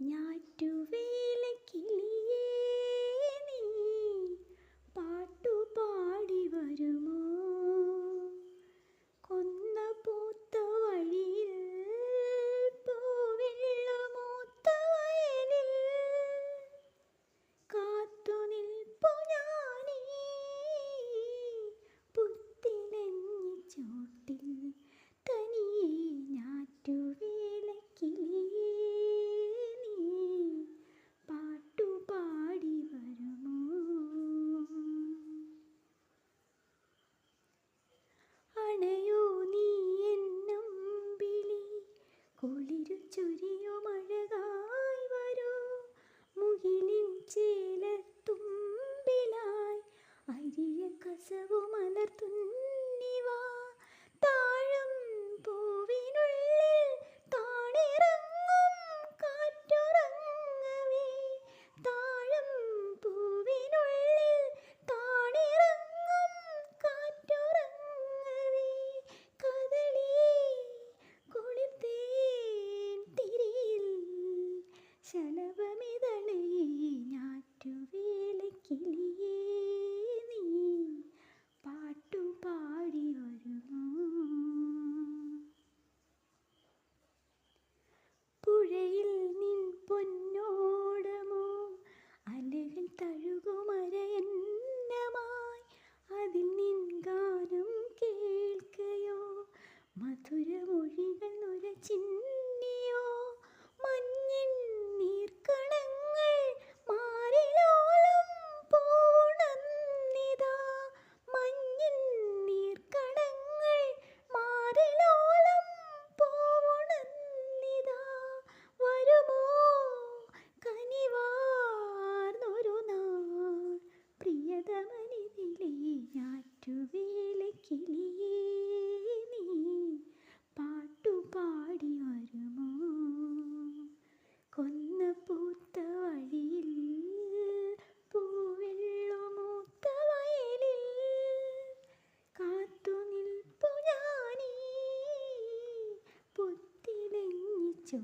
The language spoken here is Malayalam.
ഞാറ്റുവേല കിളിയേ വിരിയ കസവു മലർ തുന്നിവാ താഴം പൂവിനുള്ളിൽ താണിറങ്ങും കാറ്റുറങ്ങവേ. താഴം പൂവിനുള്ളിൽ താണിറങ്ങും കാറ്റുറങ്ങവേ. കദളി കൊളിത്തേൻ തിരിയിൽ ശന മധുരമൊഴികൾ നുരച്ചിന്നിയോ മഞ്ഞിൻ നീർക്കണങ്ങൾ മാറിലോലം പൂണന്നിതാ. മഞ്ഞിൻ നീർക്കണങ്ങൾ മാറിലോലം പൂണന്നിതാ. വരുമോ കനിവാർന്നൊരു നാൾ. പ്രിയതമനിതിലെ ഞാറ്റുവേലക്കിലി 九